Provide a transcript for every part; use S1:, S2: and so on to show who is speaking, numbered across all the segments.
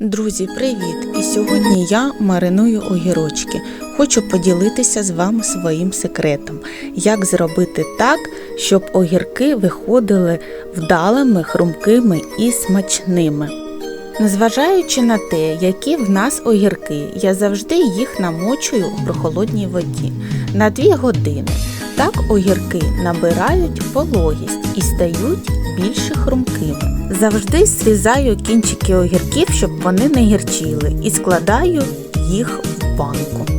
S1: Друзі, привіт! І сьогодні я мариную огірочки. Хочу поділитися з вами своїм секретом, як зробити так, щоб огірки виходили вдалими, хрумкими і смачними. Незважаючи на те, які в нас огірки, я завжди їх намочую у прохолодній воді на 2 години. Так огірки набирають вологість і стають більш хрумкими. Завжди срізаю кінчики огірків, щоб вони не гірчили, і складаю їх в банку.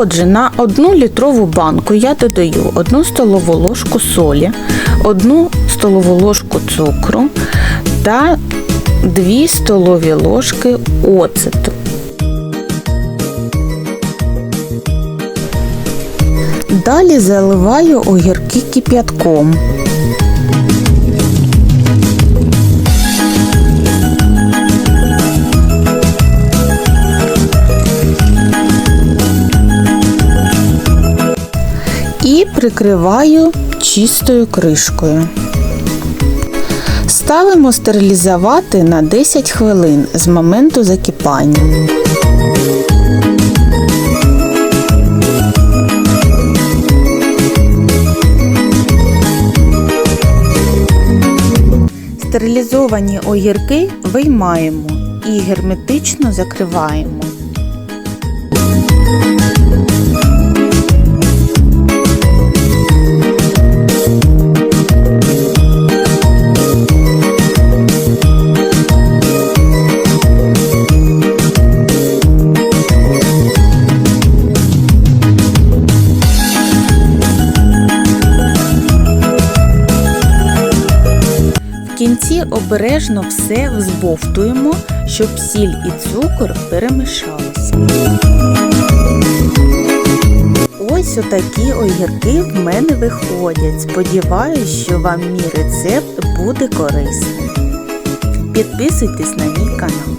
S1: Отже, на 1 літрову банку я додаю 1 столову ложку солі, 1 столову ложку цукру та 2 столові ложки оцету. Далі заливаю огірки кип'ятком. І прикриваю чистою кришкою. Ставимо стерилізувати на 10 хвилин з моменту закипання. Стерилізовані огірки виймаємо і герметично закриваємо. Кінці обережно все взбовтуємо, щоб сіль і цукор перемішалися. Ось отакі огірки в мене виходять. Сподіваюсь, що вам мій рецепт буде корисним. Підписуйтесь на мій канал.